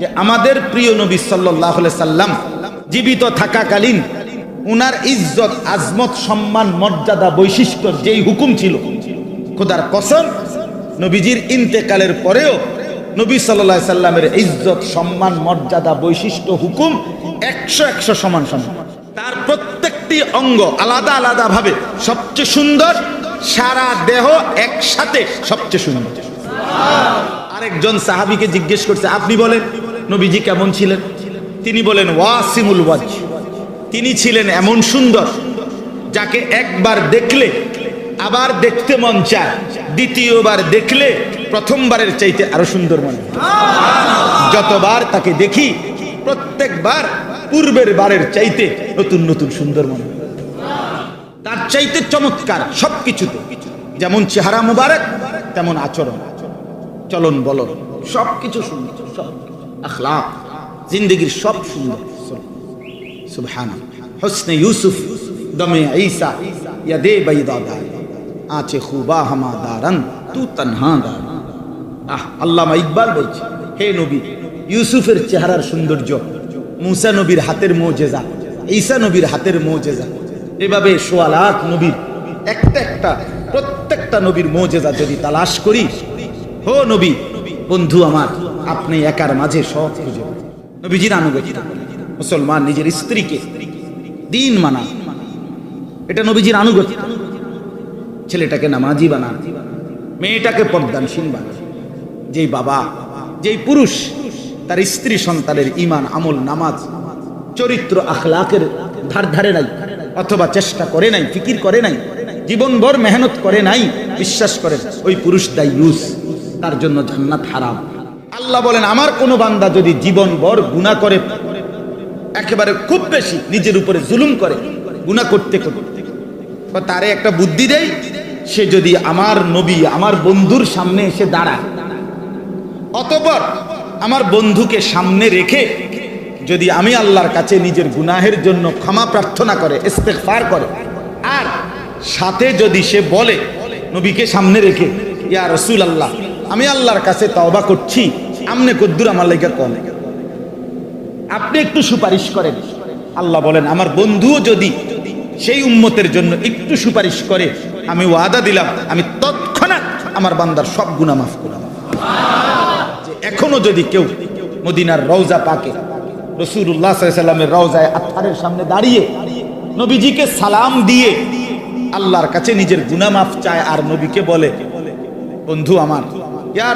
যে আমাদের প্রিয় নবী সাল্লাহ সাল্লাম জীবিত থাকাকালীন উনার ইজ্জত, আজমত, সম্মান, মর্যাদা, বৈশিষ্ট্য যেই হুকুম ছিল, খোদার কসম, নবীজির ইন্তেকালের পরেও নবী সাল্লাহ সাল্লামের ইজ্জত, সম্মান, মর্যাদা, বৈশিষ্ট্য, হুকুম একশো একশো সমান সমান। তার প্রত্যেকটি অঙ্গ আলাদা আলাদা ভাবে সবচেয়ে সুন্দর, সারা দেহ একসাথে সবচেয়ে সুন্দর। আরেকজন সাহাবিকে জিজ্ঞেস করছে, আপনি বলেন নবীজি কেমন ছিলেন তিনি বলেন, ওয়াসিমুল ওয়াজ তিনি ছিলেন এমন সুন্দর, যাকে একবার দেখলে আবার দেখতে মন চায়, দ্বিতীয়বার দেখলে প্রথমবারের চাইতে আরও সুন্দর মনে। যতবার তাকে দেখি, প্রত্যেকবার পূর্বের বারের চাইতে নতুন নতুন সুন্দর মনে। তার চাইতে চমৎকার সবকিছুতে যেমন চেহারা মুবারক, তেমন আচরণ চলন বলন, সবকিছু সুন্দর, সব আখলাক, জিন্দগির সব সুন্দর। সুবহান হোসনে ইউসুফ দমে ঈসা, ইয়াদে বাইদাদার আচে খুবা হামা দারান, তু তনহা দার। আহ, আল্লামা ইকবাল বলছে, হে নবী, ইউসুফের চেহারার সৌন্দর্য, মুসা নবীর হাতের মোজেজা, ঈসা নবীর হাতের মোজেজা, এভাবে সোয়ালাত নবীর একটা একটা, প্রত্যেকটা নবীর মোজেজা যদি তালাশ করি হো নবী, বন্ধু আমার আপনি একার মাঝে সব খুঁজে নবীজির আনুগত্য মুসলমান নিজের স্ত্রীকে দিন মানা। এটা নবীজির আনুগত্য। ছেলেটাকে নামাজি বানান মেয়েটাকে পর্দানসীন বানান যেই বাবা, যেই পুরুষ, তার স্ত্রী সন্তানের ইমান আমল, নামাজ, চরিত্র, আখলাকের ধার ধারে নাই, অথবা চেষ্টা করে নাই, ফিকির করে নাই, জীবনভর মেহনত করে নাই, বিশ্বাস করেন, ওই পুরুষ দায়ুস তার জন্য জান্নাত হারাম। আল্লাহ বলেন, আমার কোন বান্দা যদি জীবনভর গুণা করে, একেবারে খুব বেশি নিজের উপরে জুলুম করে গুণা করতে করতে, বা তারে একটা বুদ্ধি দেয়, সে যদি আমার নবী, আমার বন্ধুর সামনে এসে দাঁড়ায়, অতপর আমার বন্ধুকে সামনে রেখে যদি আমি আল্লাহর কাছে নিজের গুনাহের জন্য ক্ষমা প্রার্থনা করে, ইস্তেগফার করে, আর সাথে যদি সে বলে, নবীকে সামনে রেখে, ইয়া রসুল আল্লাহ আমি আল্লাহর কাছে তওবা করছি আমনে কদ্দুর আমার লেগে কম। আপনি একটু সুপারিশ করেন। আল্লাহ বলেন, আমার বন্ধুও যদি সেই উম্মতের জন্য একটু সুপারিশ করে, আমি ওয়াদা দিলাম, আমি তৎক্ষণাৎ আমার বান্দার সব গুণা মাফ করলাম। এখনও যদি কেউ মদিনার রওজা পাকে রসুল্লাহ রওজায় আত্মারের সামনে দাঁড়িয়ে নবীজিকে সালাম দিয়ে আল্লাহর কাছে নিজের গুনাহ মাফ চায় আর নবীকে বলে, বন্ধু আমার ইয়া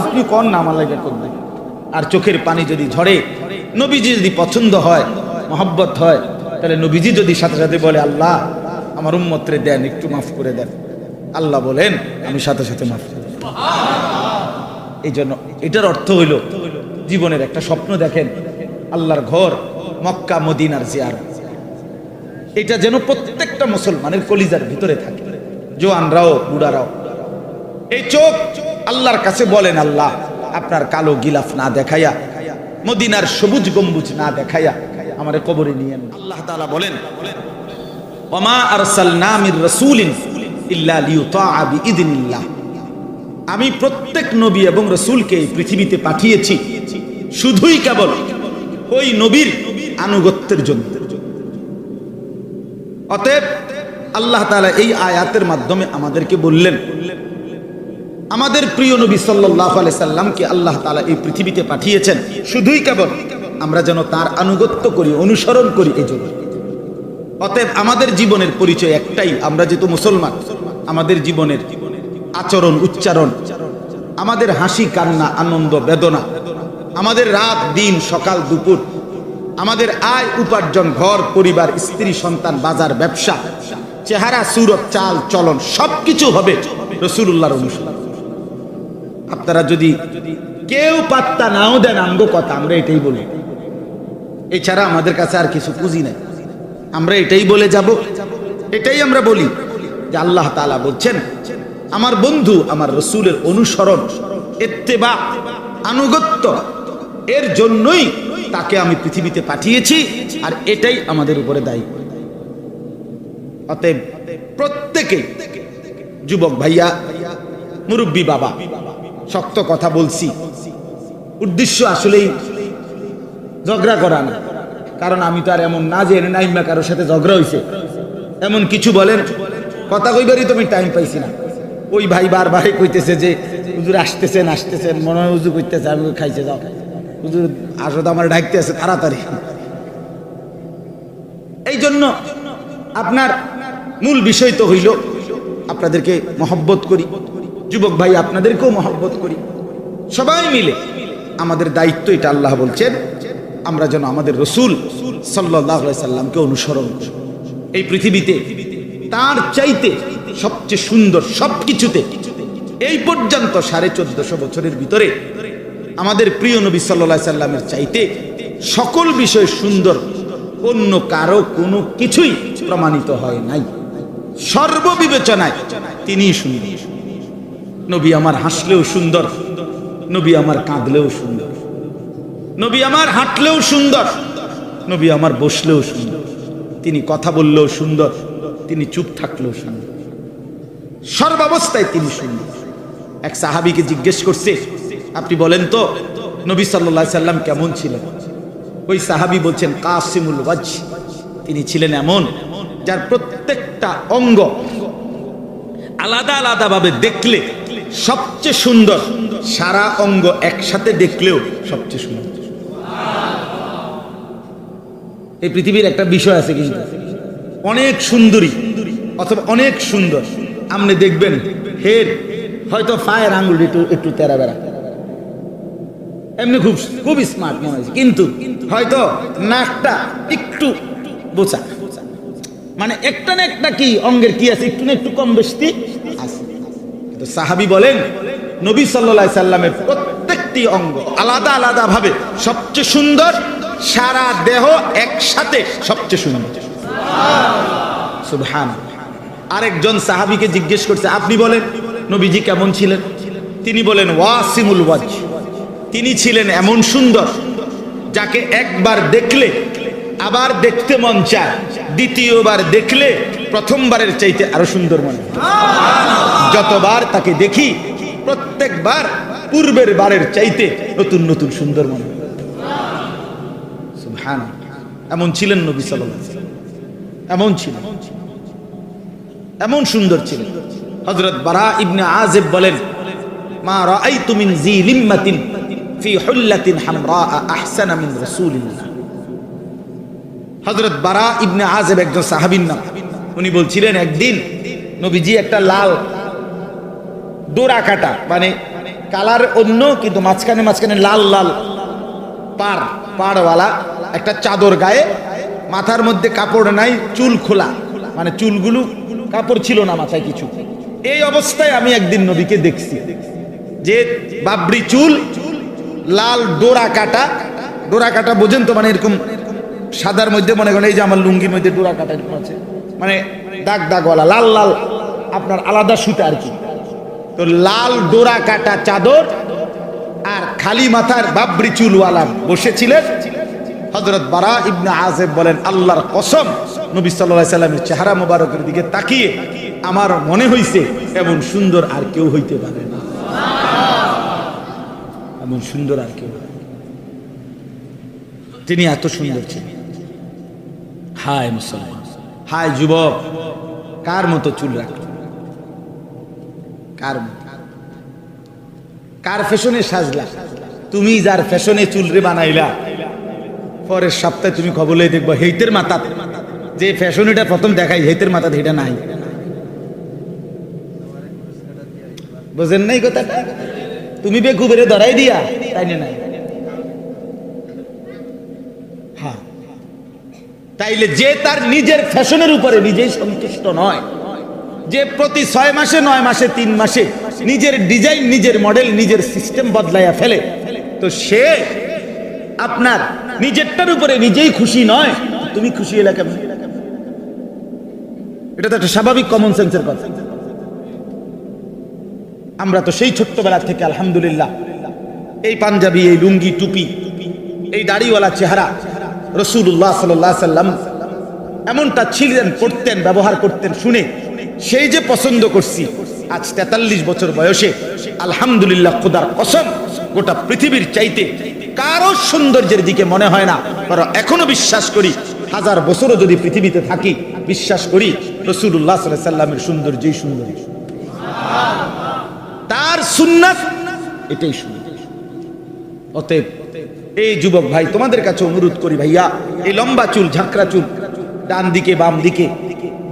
আপনি কোন না আমার লাগে আর চোখের পানি যদি ঝরে, নবীজি যদি পছন্দ হয়, মহব্বত হয়, তাহলে নবীজি যদি সাথে সাথে বলে, আল্লাহ, আমার উম্মতরে দেন, একটু মাফ করে দেন। আল্লাহ বলেন, আমি সাথে সাথে মাফ করে এই জন্য এটার অর্থ হইল, জীবনের একটা স্বপ্ন দেখেন, আল্লাহর ঘর, মক্কা, মদিনার জিয়ার এটা যেন প্রত্যেকটা মুসলমানের কলিজার ভিতরে থাকে। জোয়ানরাও, বুড়ারাও। এই চোখ আল্লাহর কাছে বলেন আল্লাহ আপনার কালো গিলাফ না দেখাইয়া মদিনার সবুজ গম্বুজ না দেখাইয়া আমারে কবরে নিয়েন আল্লাহ তাআলা বলেন ওমা আরসালনা মির রাসূলিন ইল্লা লিয়ুতাআ বিইذনিল্লাহ আমি প্রত্যেক নবী এবং রসুলকে এই পৃথিবীতে পাঠিয়েছি শুধুই কেবল ওই নবীর আনুগত্যের জন্য। অতএব আল্লাহ তাআলা এই আয়াতের মাধ্যমে আমাদেরকে বললেন আমাদের প্রিয় নবী সাল্লাহ সাল্লামকে আল্লাহ তালা এই পৃথিবীতে পাঠিয়েছেন। শুধুই কেবল আমরা যেন তার আনুগত্য করি, অনুসরণ করি এই জন্য। অতএব আমাদের জীবনের পরিচয় একটাই, আমরা যেহেতু মুসলমান, আমাদের জীবনের আচরণ, উচ্চারণ, আমাদের হাসি, কান্না, আনন্দ, বেদনা, আমাদের রাত, দিন, সকাল, দুপুর, আমাদের আয়, উপার্জন, ঘর, পরিবার, স্ত্রী, সন্তান, বাজার, ব্যবসা, চেহারা, সুরত, চাল, চলন, সবকিছু হবে রসুল্লাহর অনুসরণ। আপনারা যদি কেউ পাত্তা নাও দেন আঙ্গ কথা, আমরা এটাই বলি। এছাড়া আমাদের কাছে আর কিছু পুঁজি নাই। আমরা এটাই বলে যাব, এটাই আমরা বলি যে আল্লাহ তাআলা বলছেন, আমার বন্ধু, আমার রসুলের অনুসরণ এত্তেবা, আনুগত্য, এর জন্যই তাকে আমি পৃথিবীতে পাঠিয়েছি আর এটাই আমাদের উপরে দায়ী। অতএব প্রত্যেকে, যুবক ভাইয়া, মুরব্বী বাবা শক্ত কথা বলছি। উদ্দেশ্য আসলেই ঝগড়া করা না। কারণ আমি তো আর এমন না যে নাইমা কারোর সাথে ঝগড়া হয়েছে এমন কিছু বলেন, কথা কইবারই তুমি টাইম পাইছি না। ওই ভাই বারবারই কইতেছে যে, হুজুর আসতেছেন আসতেছেন, মনে হয় হুজুর করতেছে আমি খাইছে যাও। হুজুর আসো তো আমার ডাকতে আছে, তাড়াতাড়ি। এই জন্য আপনার মূল বিষয় তো হইল, আপনাদেরকে মহব্বত করি। যুবক ভাই, আপনাদেরকেও মহব্বত করি। সবাই মিলে আমাদের দায়িত্ব এটা আল্লাহ বলছেন, আমরা যেন আমাদের রসুল সাল্লাহ সাল্লামকে অনুসরণ করি। এই পৃথিবীতে তার চাইতে সবচেয়ে সুন্দর সব কিছুতে এই পর্যন্ত সাড়ে চোদ্দশো বছরের ভিতরে আমাদের প্রিয় নবী সাল্লা সাল্লামের চাইতে সকল বিষয় সুন্দর, অন্য কারও কোনো কিছুই প্রমাণিত হয় নাই। সর্ববিবেচনায় তিনি সুন্দর। নবী আমার হাসলেও সুন্দর, নবী আমার কাঁদলেও সুন্দর। নবী আমার হাঁটলেও সুন্দর, নবী আমার বসলেও সুন্দর। তিনি কথা বললেও সুন্দর, তিনি চুপ থাকলেও সুন্দর। সর্বাবস্থায় তিনি সুন্দর। এক সাহাবিকে জিজ্ঞেস করছে, আপনি বলেন তো, নবী সাল্লা সাল্লাম কেমন ছিলেন? ওই সাহাবি বলছেন, কাসিমুল ওয়াজ তিনি ছিলেন এমন, যার প্রত্যেকটা অঙ্গ আলাদা আলাদা ভাবে দেখলে সবচেয়ে সুন্দর, সারা অঙ্গ একসাথে দেখলেও সবচেয়ে সুন্দর। এই পৃথিবীর একটা বিষয় আছে কিন্তু অনেক সুন্দরী, অথবা অনেক সুন্দর। আপনি দেখবেন, হের, হয়তো ফায়ার আঙ্গুল একটু একটু তেরা বেড়া। এমনি খুব খুব স্মার্ট মনে হয়েছে। কিন্তু হয়তো নাকটা একটু বোচা। মানে একটা না একটা কি, অঙ্গের কি আছে, একটু না একটু কম বেশি আছে। কিন্তু সাহাবি বলেন, নবী সাল্লা সাল্লামের প্রত্যেকটি অঙ্গ আলাদা আলাদা ভাবে সবচেয়ে সুন্দর, সারা দেহ একসাথে সবচেয়ে সুন্দর। সুবহান আরেকজন সাহাবিকে জিজ্ঞেস করছে, আপনি বলেন, নবীজি কেমন ছিলেন? তিনি বলেন, ওয়াসিমুল ওয়াজ তিনি ছিলেন এমন সুন্দর, যাকে একবার দেখলে আবার দেখতে মন চায়, দ্বিতীয়বার দেখলে প্রথমবারের চাইতে আরও সুন্দর মনে হয়। যতবার তাকে দেখি, প্রত্যেকবার পূর্বের বারের চাইতে নতুন নতুন সুন্দর মনে। এমন ছিলেন নবী ওয়াসাল্লাম। এমন ছিলেন। এমন সুন্দর ছিলেন। হযরত বারা ইবনে আযিব বলেন, মা রাআইতু মিন জি লিম্মাতিন ফি হুল্লাতিন হামরা হযরত বারা ইবনে আযিব একজন সাহাবীর নাম। উনি বলছিলেন, একদিন নবীজি একটা লাল ডোরা কাটা মানে কালার অন্য, কিন্তু মাঝখানে মাঝখানে লাল লাল পার, পাড়ওয়ালা, একটা চাদর গায়ে, মাথার মধ্যে কাপড় নাই, চুল খোলা মানে চুলগুলো কাপড় ছিল না মাথায় কিছু। এই অবস্থায় আমি একদিন নবীকে দেখছি, যে বাবরি চুল, লাল ডোরা কাটা ডোরা কাটা বোঝেন তো মানে এরকম সাদার মধ্যে মনে করেন, এই যে আমার লুঙ্গির মধ্যে ডোরা কাটা এরকম আছে মানে দাগ দাগওয়ালা, লাল লাল, আপনার আলাদা সুতা আর কি। তো লাল ডোরা কাটা চাদর আর খালি মাথার বাবরি চুলওয়ালা বসেছিলেন। হজরত বারা ইবনে আজেব বলেন, আল্লাহর কসম, নবী সাল্লাহ সাল্লামের চেহারা মোবারকের দিকে তাকিয়ে আমার মনে হইছে এমন সুন্দর আর কেউ হইতে পারে না। এমন সুন্দর আর কেউ। তিনি এত সুন্দর ছিলেন। হায় মুসলমান, হায় যুবক, কার মতো চুল রাখল? কার? কার ফ্যাশনে সাজলা? তুমি যার ফ্যাশনে চুলরে বানাইলা, পরের সপ্তাহে তুমি খবর লই দেখব হেইতের মাথা যে ফ্যাশন এটা প্রথম দেখাই, হেইতের মাথা এটা নাই। বুঝেন নাই কথাটা? তুমি বে কুবেরে ধরাই দিয়া, তাই না নাই? হ্যাঁ। তাইলে যে তার নিজের ফ্যাশনের উপরে নিজেই সন্তুষ্ট নয়। যে প্রতি ছয় মাসে, নয় মাসে, তিন মাসে নিজের ডিজাইন, নিজের মডেল, নিজের সিস্টেম বদলাইয়া ফেলে। তো সে আপনার নিজেরটার উপরে নিজেই খুশি নয়, তুমি খুশি এলা কেমন? এটা তো একটা স্বাভাবিক কমন সেন্সের কথা। আমরা তো সেই ছোট্টবেলা থেকে, আলহামদুলিল্লাহ, এই পাঞ্জাবি, এই লুঙ্গি, টুপি, এই দাড়িওয়ালা চেহারা রসুল্লাহ সাল্লাহ সাল্লাম এমনটা ছিলেন, পড়তেন, ব্যবহার করতেন, শুনে সেই যে পছন্দ করছি, আজ তেতাল্লিশ বছর বয়সে, আলহামদুলিল্লাহ, খোদার কসম, গোটা পৃথিবীর চাইতে কারও সৌন্দর্যের দিকে মনে হয় না। কারণ এখনও বিশ্বাস করি, হাজার বছরও যদি পৃথিবীতে থাকি, বিশ্বাস করি রসুল্লাহ সাল্লামের সৌন্দর্যই সুন্দর। তার সুন্নাত এটাই সুন্দর। অতএব, এই যুবক ভাই, তোমাদের কাছে অনুরোধ করি ভাইয়া, এই লম্বা চুল, ঝাঁকড়া চুল, ডান দিকে, বাম দিকে,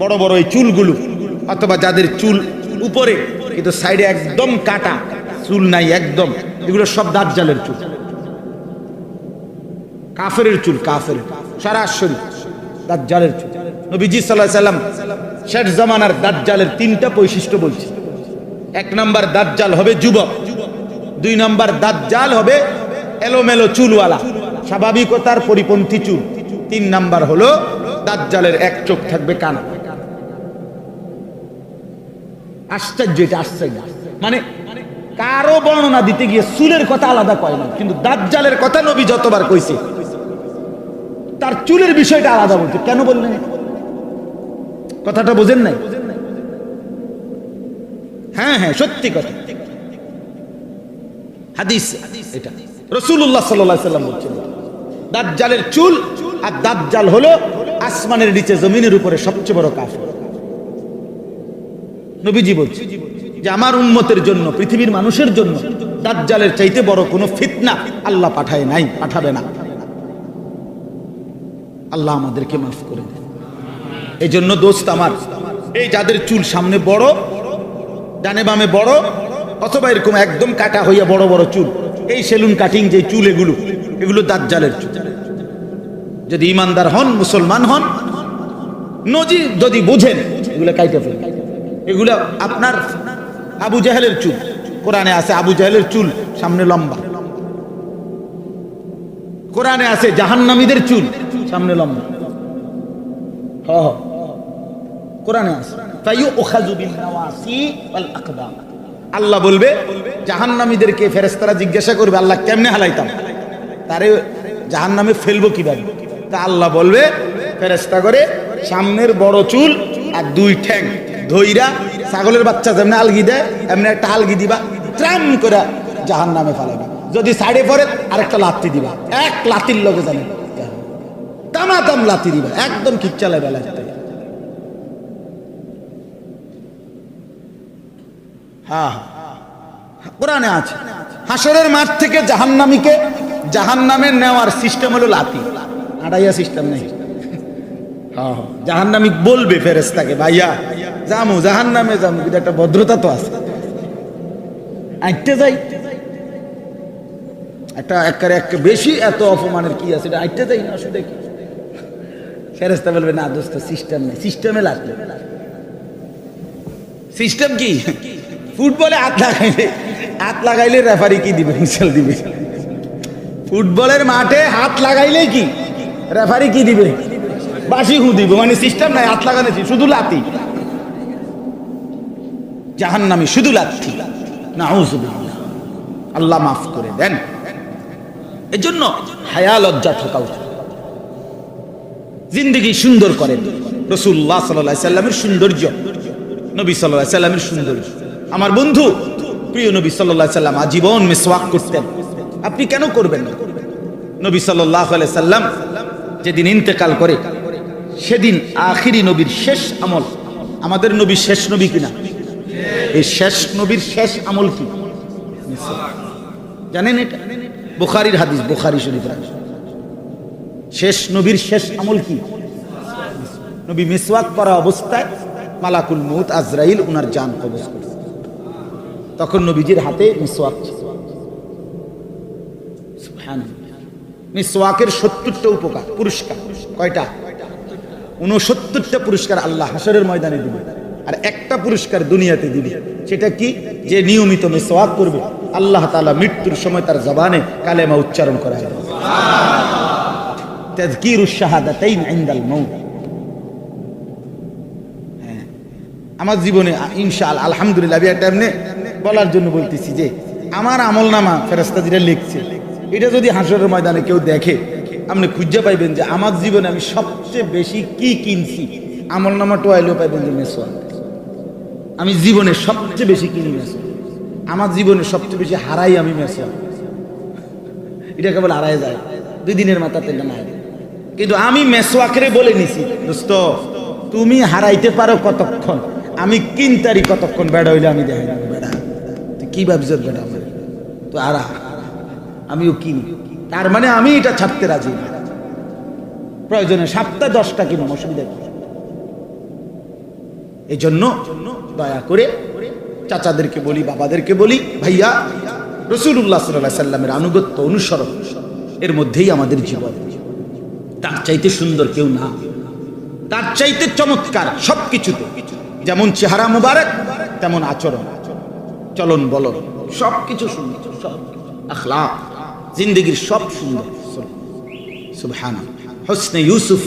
বড় বড় এই চুলগুলো অথবা যাদের চুল উপরে, কিন্তু সাইডে একদম কাটা, চুল নাই একদম। এগুলো সব দাঁত জালের চুল। কাফের চুল, কাফের। সরাসরি জালের চুল। নবীজি সাল্লাহ সাল্লাম শেষ জামানার জালের তিনটা বৈশিষ্ট্য বলছে এক নাম্বার দাঁত জাল হবে যুবক। দুই নাম্বার দাঁত জাল হবে এলোমেলো চুলওয়ালা, স্বাভাবিকতার পরিপন্থী চুল। তিন নাম্বার হলো দাঁত জালের এক চোখ থাকবে কানা। আশ্চর্য, এটা আশ্চর্য। মানে কারও বর্ণনা দিতে গিয়ে চুলের কথা আলাদা কয় না, কিন্তু দাজ্জালের কথা নবী যতবার কইছে, তার চুলের বিষয়টা আলাদা বলছে। কেন বললেন কথাটা বোঝেন নাই? হ্যাঁ হ্যাঁ সত্যি কথা। হাদিস এটা। রসুল্লাহ সাল্লাহ সাল্লাম বলছেন, দাজ্জালের চুল আর দাজ্জাল হলো আসমানের নিচে জমিনের উপরে সবচেয়ে বড় কাফের। নবীজি বলছে যে আমার উন্মতের জন্য, পৃথিবীর মানুষের জন্য দাজ্জালের চাইতে বড় কোনো ফিতনা আল্লাহ পাঠায় নাই, পাঠাবে না। আল্লাহ আমাদেরকে মাফ করে দেন। এই জন্য দোস্ত আমার, এই যাদের চুল সামনে বড়, ডানে বামে বড়, অথবা এরকম একদম কাটা হইয়া বড় বড় চুল, এই সেলুন কাটিং যে চুল এগুলো এগুলো দাজ্জালের চুল। যদি ইমানদার হন, মুসলমান হন নজি যদি বুঝেন, এগুলো কাইটে ফেলবেন এগুলো আপনার আবু জাহেলের চুল। কোরআনে আছে আবু জাহেলের চুল, সামনে লম্বা। কোরআনে আছে জাহান্নামীদের চুল, সামনে লম্বা। হ। কোরআনে আছে আল্লাহ বলবে, জাহান্নামীদেরকে ফেরেশতারা জিজ্ঞাসা করবে, আল্লাহ কেমনে হালাইতাম? তারে জাহান্নামে ফেলব কীভাবে? তা আল্লাহ বলবে, ফেরেশতা করে সামনের বড় চুল আর দুই ঠ্যাং। ধইরা ছাগলের বাচ্চা যেমনি আলগি দেয়, এমনি একটা আলগি দিবা ট্রাম করে জাহান নামে ফেলাবে যদি সাইডে পড়ে, আরেকটা লাত্তি দিবা। এক লাতির লগে জানে। তামা তাম লাতি দিবা, একদম ঠিক চালায় বেলা হ্যাঁ হ্যাঁ। কোরআনে আছে হাসরের মাঠ থেকে জাহান্নামীকে জাহান্নামে নেওয়ার সিস্টেম হলো লাতি আড়াইয়া সিস্টেম নেই। হ্যাঁ হ্যাঁ। জাহান্নামী বলবে ফেরেস্তাকে ভাইয়া জামু, জাহান্নামে জামু, কিন্তু একটা ভদ্রতা তো আছে। আইতে যাই। একটা একের এক বেশি এত অপমানের কি আছে, এটা আইতে যাই না অসুবিধা কি ফেরেস্তা বলবে, না দোস্ত সিস্টেম নেই সিস্টেমে লাগবে। সিস্টেম কি? ফুটবলে হাত লাগাইলে হাত লাগাইলে রেফারি কি দিবে মিশাল দিবে? ফুটবলের মাঠে হাত লাগাইলে কি? রেফারি কি দিবে? বাসি হু দিব মানে সিস্টেম নাই, হাত লাগানো শুধু লাতি। জাহান্নামী শুধু লাথি। না আল্লাহ মাফ করে দেন। এজন্য হায়া লজ্জা থাকা উচিত জিন্দগি সুন্দর করেন। রসুল্লাহ সাল্লাহ সাল্লামের সৌন্দর্য। নবী সাল্লাহ সাল্লামের সৌন্দর্য। আমার বন্ধু, প্রিয় নবী সাল্লাহ সাল্লাম আজীবন মেসওয়াক করতেন। আপনি কেন করবেন না? নবী সাল্লাহ সাল্লাম যেদিন ইন্তেকাল করে, সেদিন আখিরি নবীর শেষ আমল। আমাদের নবী শেষ নবী কিনা? এই শেষ নবীর শেষ আমল কি? জানেন এটা? বুখারির হাদিস, বুখারি শরীফ শেষ নবীর শেষ আমল কি? নবী মিসওয়াক করা অবস্থায় মালাকুল মৌত আজরাইল উনার জান কবজ করে। তখন নবীজির হাতে মিসওয়াক। মিসওয়াকের সত্তরটা উপকার, পুরস্কার, কয়টা? উনসত্তরটা পুরস্কার আল্লাহ হাসরের ময়দানে দিবে আর একটা পুরস্কার দুনিয়াতে দিবে। সেটা কি? যে নিয়মিত মিসওয়াক করবে। আল্লাহ তালা মৃত্যুর সময় তার জবানে কালেমা উচ্চারণ করা মাউত। হ্যাঁ। আমার জীবনে ইনশাল আলহামদুলিল্লাহ বলার জন্য বলতেছি যে, আমার আমল নামা ফেরাস্তা যেটা লিখছে। এটা যদি হাসরের ময়দানে কেউ দেখে, আপনি খুঁজে পাইবেন যে আমার জীবনে আমি সবচেয়ে বেশি কি কিনছি। আমল নামা টোয়াইলেও পাইবেন যে মেসোয়াক আমি জীবনে সবচেয়ে বেশি কিনি মেসোয়াক আমার জীবনে সবচেয়ে বেশি হারাই আমি মেসোয়াক এটা কেবল হারাই যায়। দুই দিনের মাথাতে নাই। কিন্তু আমি মেসোয়াকরে বলে নিছি, দোস্ত, তুমি হারাইতে পারো কতক্ষণ? আমি কিনতারি কতক্ষণ বেড়া হইলে আমি দেখাই বেড়া। তুই কি ভাবছ বেড়া আমার? তো আরা আমিও কিনি। তার মানে আমি এটা ছাড়তে রাজি। প্রয়োজনে সাতটা দশটা কিনুম, অসুবিধা এই জন্য দয়া করে চাচাদেরকে বলি, বাবাদেরকে বলি, ভাইয়া রসুল্লাহ সাল্লাহ সাল্লামের আনুগত্য অনুসরণ এর মধ্যেই আমাদের জীবন। তার চাইতে সুন্দর কেউ না। তার চাইতে চমৎকার সব কিছুতে যেমন চেহারা মুবারক, তেমন আচরণ। চলন বলন সব কিছু সুন্দর, সব আখলাক, জিন্দগির সব সুন্দর। সুবহান হসনে ইউসুফ,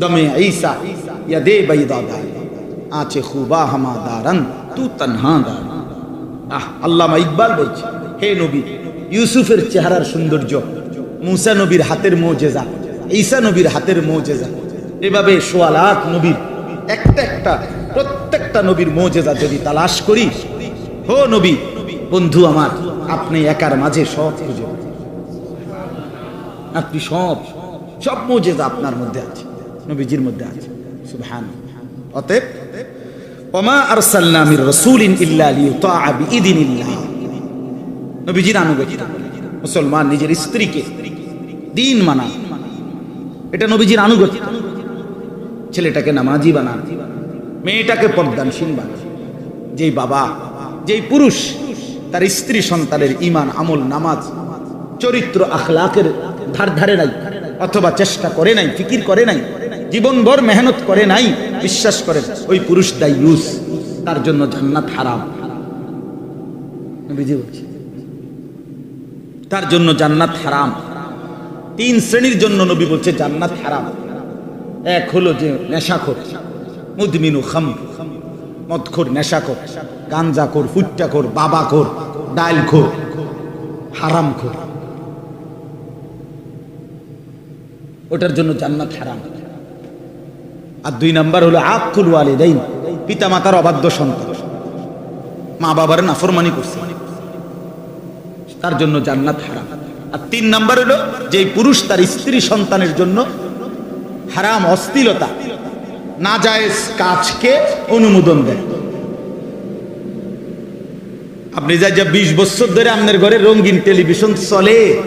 দমে ঈসা আচে খুবা হামা দারান, তু তনহা দার আহ, আল্লামা ইকবাল বলছে, হে নবী, ইউসুফের চেহারার সৌন্দর্য, মুসা নবীর হাতের মোজেজা, ঈসা নবীর হাতের মোজেজা, এভাবে সোয়ালাত নবীর একটা একটা, প্রত্যেকটা নবীর মোজেজা যদি তালাশ করি, হো নবী, বন্ধু আমার, আপনি একার মাঝে সব খুঁজে। আপনি সব সব মোজেজা আপনার মধ্যে আছে, নবীজির মধ্যে আছে অতএব ওমা আরসালনা মির রাসূলিন ইল্লা লিয়ুতাআ বিইذনিল্লাহ নবীজির আনুগত্য মুসলমান নিজের স্ত্রীকে দিন মানা এটা নবীজির আনুগত্য। ছেলেটাকে নামাজি বানান। মেয়েটাকে পর্দানশীল বানান। যেই বাবা, যেই পুরুষ, তার স্ত্রী সন্তানের ইমান আমল, নামাজ, চরিত্র, আখলাকের ধার ধারে নাই, অথবা চেষ্টা করে নাই, ফিকির করে নাই, জীবনভর মেহনত করে নাই বিশ্বাস করেন, ওই পুরুষ ইউস, তার জন্য জান্নাত হারাম। তার জন্য জান্নাত হারাম। তিন শ্রেণির জন্য নবী বলছে জান্নাত হারাম। এক হলো যে নেশাখোর, মুদমিনু খাম, মদখোর, নেশাখোর, গাঞ্জাখোর, ফুট্টাখোর, বাবাখোর ডাইলখোর হারামখোর। ওটার জন্য জান্নাত হারাম। আর দুই নাম্বার হলো আকুল ওয়ালিদাইন পিতা মাতার অবাধ্য সন্তান। মা বাবার নাফরমানি করছে। তার জন্য জান্নাত হারাম। আর তিন নাম্বার হলো যে পুরুষ তার স্ত্রী সন্তানের জন্য হারাম অস্থিলতা না জায়েজ কাজকে অনুমোদন দেয়। আপনি যাই যা বিশ বছর ধরে আপনার ঘরে রঙিন টেলিভিশন চলে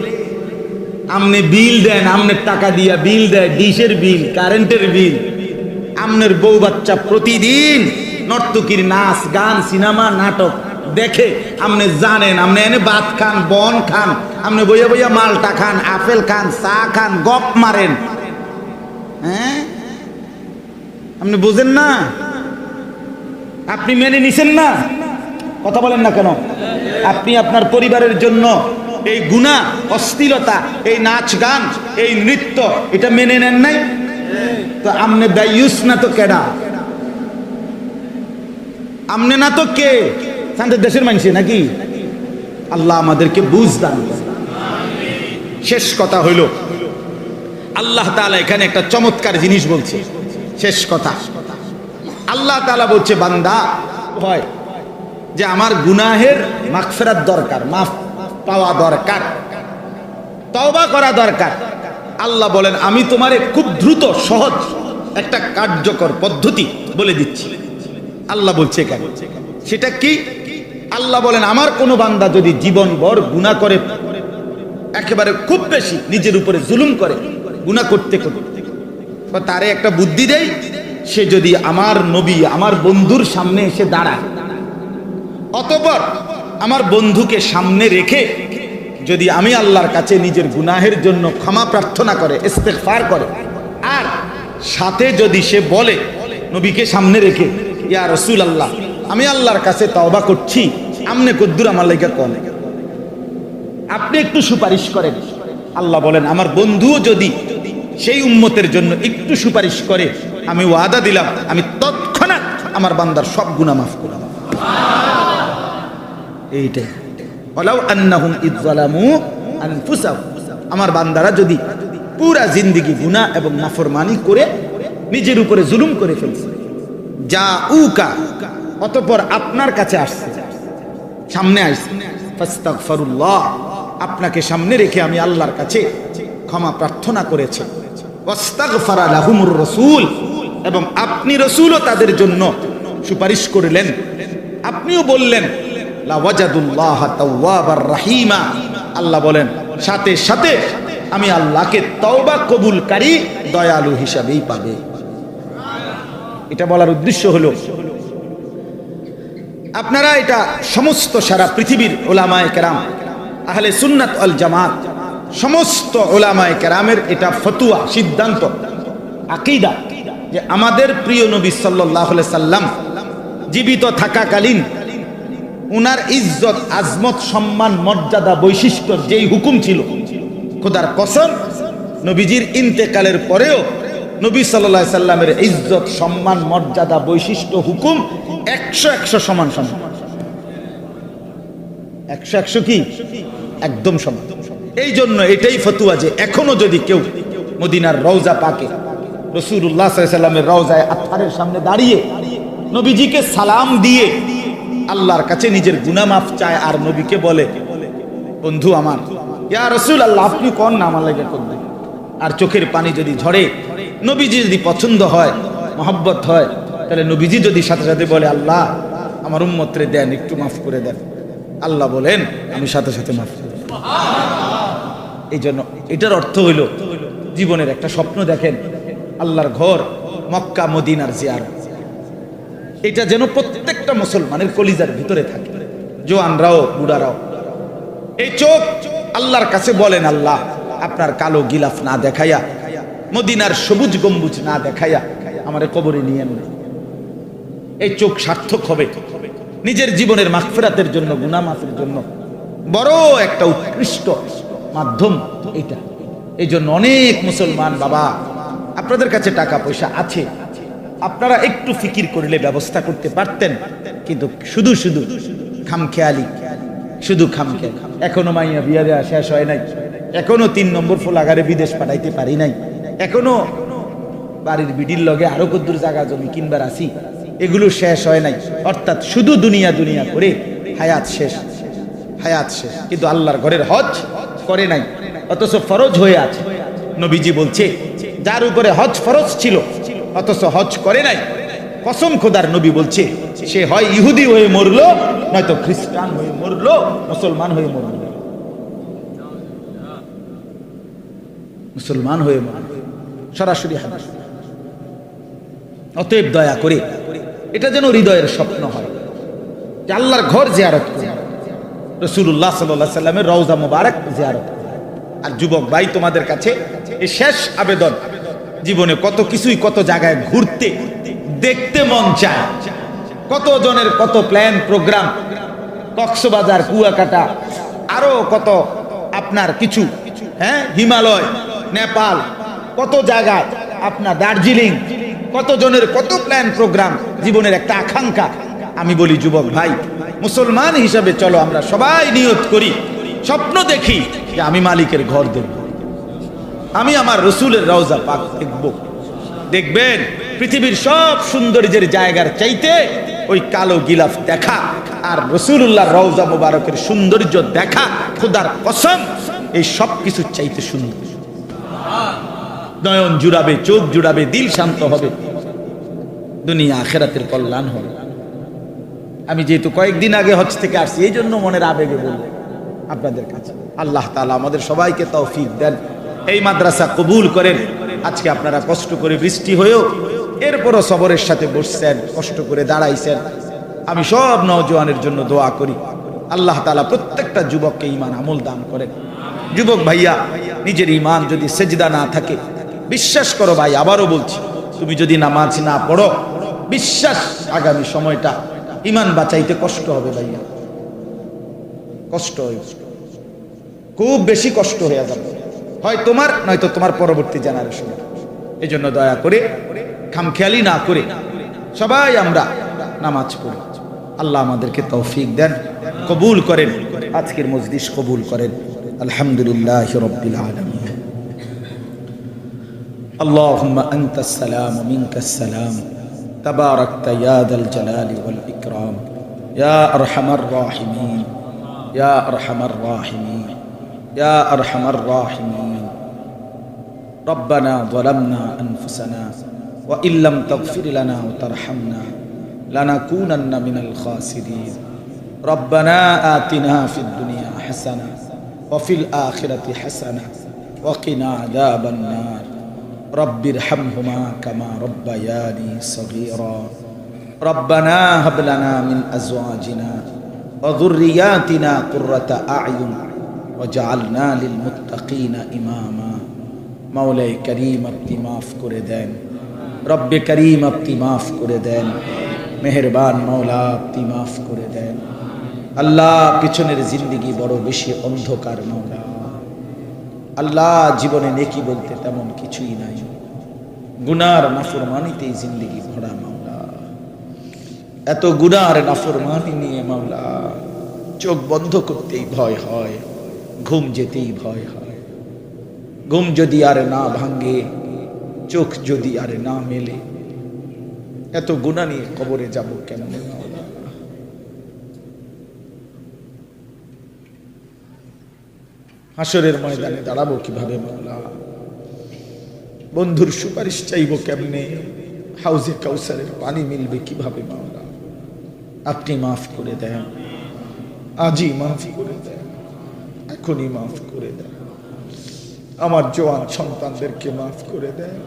আপনি বিল দেন আপনার টাকা দিয়া বিল দেয়, ডিশের বিল, কারেন্টের বিল আপনার বউ বাচ্চা প্রতিদিন নর্তকীর নাচ, গান, সিনেমা, নাটক দেখে। আপনি জানেন আপনি এনে ভাত খান, বন খান আপনি বইয়া বইয়া মালটা খান, আপেল খান, চা খান, গপ মারেন। হ্যাঁ? আপনি বুঝেন না? আপনি মেনে নিছেন না? কথা বলেন না কেন? আপনি আপনার পরিবারের জন্য এই গুণা অস্থিরতা এই নাচ গান, এই নৃত্য, এটা মেনে নেন নাই? তো আমনে দায়ুস না তো কেডা? আমনে না তো কে? শান্তের দেশের মানুষ নাকি? আল্লাহ আমাদেরকে বুঝ দান। শেষ কথা হইল, আল্লাহ তাআলা এখানে একটা চমৎকার জিনিস বলছে। শেষ কথা। আল্লাহ তাআলা বলছে, বান্দা, হয় যে আমার গুনাহের মাগফিরাত দরকার, মাফ পাওয়া দরকার, তওবা করা দরকার। আল্লাহ বলেন, আমি তোমারে খুব দ্রুত, সহজ একটা কার্যকর পদ্ধতি বলে দিচ্ছি। আল্লাহ বলছে কেন? সেটা কি? আল্লাহ বলেন, আমার কোনো বান্দা যদি জীবনভর গুনাহ করে, একেবারে খুব বেশি নিজের উপরে জুলুম করে, গুনাহ করতে করতে, বা তারে একটা বুদ্ধি দেয়, সে যদি আমার নবী, আমার বন্ধুর সামনে এসে দাঁড়ায়, অতপর আমার বন্ধুকে সামনে রেখে যদি আমি আল্লাহর কাছে নিজের গুনাহের জন্য ক্ষমা প্রার্থনা করে, ইস্তেগফার করে, আর সাথে যদি সে বলে, নবীকে সামনে রেখে, ইয়া রসুল আল্লাহ আমি আল্লাহর কাছে তওবা করছি, আমনে কদ্দুর আমার লেগে কম। আপনি একটু সুপারিশ করেন। আল্লাহ বলেন, আমার বন্ধুও যদি সেই উম্মতের জন্য একটু সুপারিশ করে, আমি ওয়াদা দিলাম, আমি তৎক্ষণাৎ আমার বান্দার সব গুনাহ মাফ করলাম। এইটাই। আমার বান্দারা যদি পুরা জিন্দেগি গুনাহ এবং নাফরমানি করে নিজের উপরে জুলুম করে ফেলছে যা উকা অতপর আপনার কাছে আসছে, সামনে আসছে আপনাকে সামনে রেখে আমি আল্লাহর কাছে ক্ষমা প্রার্থনা করেছে। ওয়াস্তাগফারা এবং আপনি রসুলও তাদের জন্য সুপারিশ করলেন। আপনিও বললেন আল্লাহ বলেন, সাথে সাথে আমি আল্লাহকে তওবা কবুলকারী দয়ালু হিসাবেই পাবে। এটা বলার উদ্দেশ্য হলো, আপনারা এটা সমস্ত সারা পৃথিবীর ওলামায় কেরাম, আহলে সুন্নাত আল জামাত, সমস্ত ওলামায় কেরামের এটা ফতুয়া, সিদ্ধান্ত, আকিদা যে আমাদের প্রিয় নবী সাল্লাহ সাল্লাম জীবিত থাকাকালীন উনার ইজ্জত, আজমত, সম্মান, মর্যাদা, বৈশিষ্ট্য যেই হুকুম ছিল, খোদার কসম, নবীজির ইন্তেকালের পরেও নবী সাল্লাহ সাল্লামের ইজ্জত, সম্মান, মর্যাদা, বৈশিষ্ট্য, হুকুম একশো একশো সমান সমান। একশো একশো কি? একদম সমান। এই জন্য এটাই ফতুয়া যে এখনও যদি কেউ মদিনার রওজা পাকে রসুল্লাহ সাল্লামের রওজায় আত্মারের সামনে দাঁড়িয়ে নবীজিকে সালাম দিয়ে আল্লাহর কাছে নিজের গুনামাফ চায় আর নবীকে বলে, বন্ধু আমার, ইয়া রসুল আল্লাহ আপনি কন না আমার লাগে আর চোখের পানি যদি ঝরে, নবীজি যদি পছন্দ হয়, মহব্বত হয়, তাহলে নবীজি যদি সাথে সাথে বলে, আল্লাহ, আমার উম্মত্রে দেন, একটু মাফ করে দেন। আল্লাহ বলেন, আমি সাথে সাথে মাফ করে এই জন্য এটার অর্থ হইল, জীবনের একটা স্বপ্ন দেখেন, আল্লাহর ঘর মক্কা, মদিনার জিয়ার এটা যেন প্রত্যেকটা মুসলমানের কলিজার ভিতরে থাকে। জোয়ানরাও, বুড়ারাও। এই চোখ আল্লাহর কাছে বলেন, আল্লাহ, আপনার কালো গিলাফ না দেখাইয়া, মদিনার সবুজ গম্বুজ না দেখাইয়া আমারে কবরে নিয়ে না এই চোখ সার্থক হবে। নিজের জীবনের মাগফিরাতের জন্য গুনামাফের জন্য বড় একটা উৎকৃষ্ট মাধ্যম এটা। এই অনেক মুসলমান বাবা, আপনাদের কাছে টাকা পয়সা আছে। আপনারা একটু ফিকির করলে ব্যবস্থা করতে পারতেন। কিন্তু শুধু শুধু খামখেয়ালি শুধু খামখেয়ালি এখনও মাইয়া বিয়া দেওয়া শেষ হয় নাই। এখনও তিন নম্বর ফুল ফোলাগারে বিদেশ পাঠাইতে পারি নাই। এখনও বাড়ির বিডির লগে আরও কদ্দুর জায়গা জমি কিনবার আসি এগুলো শেষ হয় নাই। অর্থাৎ শুধু দুনিয়া দুনিয়া করে হায়াত শেষ হায়াত শেষ। কিন্তু আল্লাহর ঘরের হজ করে নাই। অথচ ফরজ হয়ে আছে। নবীজি বলছে, যার উপরে হজ ফরজ ছিল অথচ হজ করে নাই। কসম খোদার নবী বলছে, সে হয় ইহুদি হয়ে মরলো, নয়তো খ্রিস্টান হয়ে মরলো, মুসলমান হয়ে মরলো। মুসলমান হয়ে মরলো। সরাসরি হাদিস। অতএব দয়া করে, এটা যেন হৃদয়ের স্বপ্ন হয়। যে আল্লাহর ঘর জিয়ারত করে। রসুল্লাহ সাল্লাহ সাল্লামের রওজা মুবারক জিয়ারত আর যুবক ভাই তোমাদের কাছে এই শেষ আবেদন। জীবনে কত কিছুই কত জায়গায় ঘুরতে, দেখতে মন চায়। কত জনের কত প্ল্যান প্রোগ্রাম কক্সবাজার, কুয়াকাটা, আরও কত আপনার কিছু হ্যাঁ? হিমালয়, নেপাল, কত জায়গায় আপনার দার্জিলিং কত জনের কত প্ল্যান প্রোগ্রাম জীবনের একটা আকাঙ্ক্ষা। আমি বলি, যুবক ভাই, মুসলমান হিসাবে চলো, আমরা সবাই নিয়ত করি, স্বপ্ন দেখি যে আমি মালিকের ঘর দেখব। আমি আমার রসুলের রওজা পাক দেখব। দেখবেন, পৃথিবীর সব সৌন্দর্যের জায়গার চাইতে ওই কালো গিলাফ দেখা আর রসুল্লাহ রওজা মুবারকের সৌন্দর্য দেখা খুদার কসম, এই সব কিছুর চাইতে সুন্দর। নয়ন জুড়াবে, চোখ জুড়াবে, দিল শান্ত হবে। দুনিয়া আখেরাতের কল্যাণ হবে। আমি যেহেতু কয়েকদিন আগে হজ থেকে আসছি এই জন্য মনের আবেগে বলব আপনাদের কাছে। আল্লাহ তালা আমাদের সবাইকে তৌফিক দেন। এই মাদ্রাসা কবুল করেন। আজকে আপনারা কষ্ট করে বৃষ্টি হয়েও এরপরও সবরের সাথে বসছেন, কষ্ট করে দাঁড়াইছেন। আমি সব নওজোয়ানের জন্য দোয়া করি। আল্লাহ তালা প্রত্যেকটা যুবককে ইমান আমল দান করেন। যুবক ভাইয়া, নিজের ইমান যদি সেজদা না থাকে, বিশ্বাস করো ভাই, আবারও বলছি, তুমি যদি নামাজ না পড়ো, বিশ্বাস আগামী সময়টা ইমান বাঁচাইতে কষ্ট হবে ভাইয়া। কষ্ট হয়ে। খুব বেশি কষ্ট হয়ে যাবে। হয় তোমার নয়তো তোমার পরবর্তী জেনারেশন এই জন্য দয়া করে খামখেয়ালি না করে সবাই আমরা নামাজ পড়ি আল্লাহ আমাদেরকে তৌফিক দেন কবুল করেন আজকের মজলিস কবুল করেন আলহামদুলিল্লাহ রব্বিল আলমিন اللهم أنت السلام ومنك السلام تباركت يا ذا الجلال والإكرام يا أرحم الراحمين يا أرحم الراحمين ইয়া আরহামার রাহিমিন ربنا ظلمنا أنفسنا وإن لم تغفر لنا وترحمنا لنكونن من الخاسرين. ربنا آتنا في الدنيا حسنة وفي الآخرة حسنة وقنا عذاب النار. رب ارحمهما كما ربياني صغيرا. ربنا هب لنا من أزواجنا وذرياتنا قرة أعين وجعلنا للمتقين إماما. মাওলাই করিম আপনি মাফ করে দেন। রব্বে করিম আপনি মাফ করে দেন। মেহেরবান মাওলা আপনি মাফ করে দেন। আল্লাহ পিছনের জিন্দিগি বড় বেশি অন্ধকার মাওলা। আল্লাহ জীবনে নেকি বলতে তেমন কিছুই নাই। গুনার নাফরমানিতেই জিন্দিগি ভরা মাওলা। এত গুনার নাফরমানি নিয়ে মাওলা, চোখ বন্ধ করতেই ভয় হয়, ঘুম যেতেই ভয় হয়। ঘুম যদি আর না ভাঙ্গে চোখ যদি আর না মেলে। এত গুণা নিয়ে কবরে যাব কেমন হাসরের ময়দানে দাঁড়াবো কীভাবে মাওলা? বন্ধুর সুপারিশ চাইব কেমনে? হাউজে কাউসারের পানি মিলবে কীভাবে মাওলা? আপনি মাফ করে দেন। আজই মাফ করে দেন। এখনই মাফ করে দেন। আমার জোয়ান সন্তানদেরকে মাফ করে দেয়।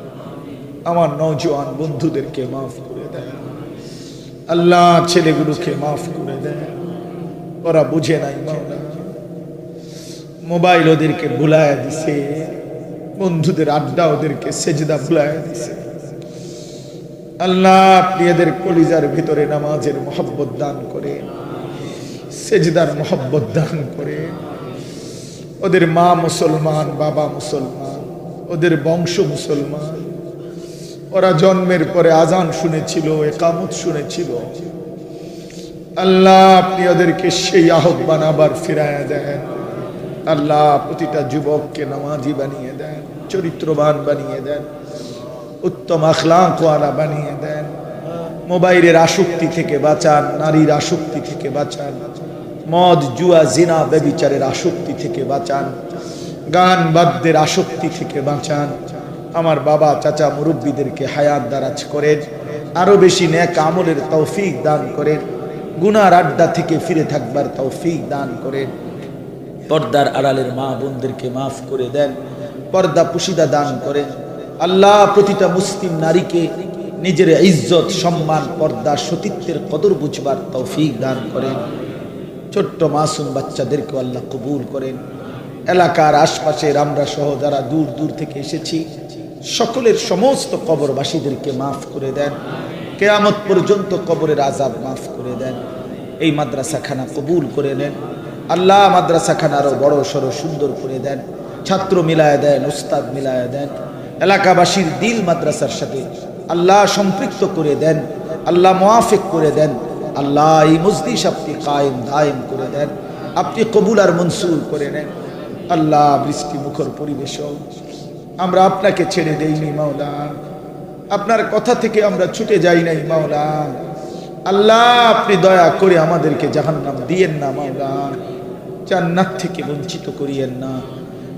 আমার নজোয়ান বন্ধুদেরকে মাফ করে দেয়। আল্লাহ ছেলেগুলোকে মাফ করে দেয়। ওরা বুঝে নাই মোবাইল ওদেরকে ভুলায় দিছে। বন্ধুদের আড্ডা ওদেরকে সেজদা ভুলায় দিছে। আল্লাহ আপনি এদের কলিজার ভিতরে নামাজের মহব্বত দান করে, সেজদার মহব্বত দান করে ওদের মা মুসলমান, বাবা মুসলমান, ওদের বংশ মুসলমান। ওরা জন্মের পরে আজান শুনেছিল, একামত শুনেছিল। আল্লাহ আপনি ওদেরকে সেই আহ্বান আবার ফিরাইয়া দেন। আল্লাহ প্রতিটা যুবককে নামাজি বানিয়ে দেন, চরিত্রবান বানিয়ে দেন, উত্তম আখলাঁকওয়ালা বানিয়ে দেন। মোবাইলের আসক্তি থেকে বাঁচান, নারীর আসক্তি থেকে বাঁচান। মদ, জুয়া, জিনা, ব্যবিচারের আসক্তি থেকে বাঁচান। গান, বাদ্যের আসক্তি থেকে বাঁচান। আমার বাবা, চাচা, মুরব্বীদেরকে হায়াত দারাজ করেন। আরও বেশি ন্যাক আমলের তৌফিক দান করেন। গুনার আড্ডা থেকে ফিরে থাকবার তৌফিক দান করেন। পর্দার আড়ালের মা বোনদেরকে মাফ করে দেন। পর্দা পুশিদা দান করেন। আল্লাহ প্রতিটা মুসলিম নারীকে নিজের ইজ্জত, সম্মান পর্দা সতীত্বের কদর বুঝবার তৌফিক দান করেন। ছোট্ট মাসুম বাচ্চাদেরকে আল্লাহ কবুল করেন। এলাকার আশপাশের আমরা সহ যারা দূর দূর থেকে এসেছি, সকলের সমস্ত কবরবাসীদেরকে মাফ করে দেন। কেয়ামত পর্যন্ত কবরের আজাব মাফ করে দেন। এই মাদ্রাসাখানা কবুল করে নেন। আল্লাহ মাদ্রাসাখানা আরও বড় সড়ো সুন্দর করে দেন। ছাত্র মিলায় দেন ওস্তাদ মিলায় দেন। এলাকাবাসীর দিল মাদ্রাসার সাথে আল্লাহ সম্পৃক্ত করে দেন। আল্লাহ মোয়াফেক করে দেন। আল্লাহ এই মজলিস আপনি কায়েম দায়েম করে দেন। আপনি কবুল আর মনসুর করে নেন। আল্লাহ বৃষ্টি মুখর পরিবেশ আমরা আপনাকে ছেড়ে দেইনি মাওলা। আপনার কথা থেকে আমরা ছুটে যাই নাই মাওলা। আল্লাহ আপনি দয়া করে আমাদেরকে জাহান্নাম দিয়েন না মাওলা। জান্নাত থেকে বঞ্চিত করিয়েন না।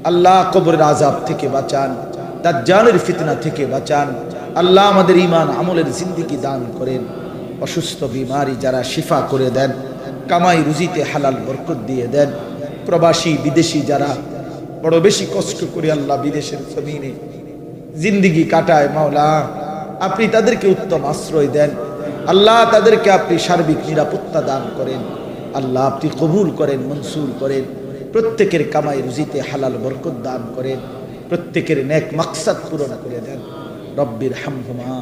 আল্লাহ কবরের আজাব থেকে বাঁচান। দাজ্জালের ফিতনা থেকে বাঁচান। আল্লাহ আমাদের ইমান আমলের জিন্দিগি দান করেন। অসুস্থ বিমারি যারা শিফা করে দেন, কামাই রুজিতে হালাল বরকত দিয়ে দেন, প্রবাসী, বিদেশি যারা বড় বেশি কষ্ট করে আল্লাহ বিদেশের জমিনে জিন্দিগি কাটায়, মাওলা, আপনি তাদেরকে উত্তম আশ্রয় দেন। আল্লাহ তাদেরকে আপনি সার্বিক নিরাপত্তা দান করেন। আল্লাহ আপনি কবুল করেন, মনসুর করেন। প্রত্যেকের কামাই রুজিতে হালাল বরকত দান করেন। প্রত্যেকের নেক মাকসাদ পূরণ করে দেন। রব্বির হামহুমা।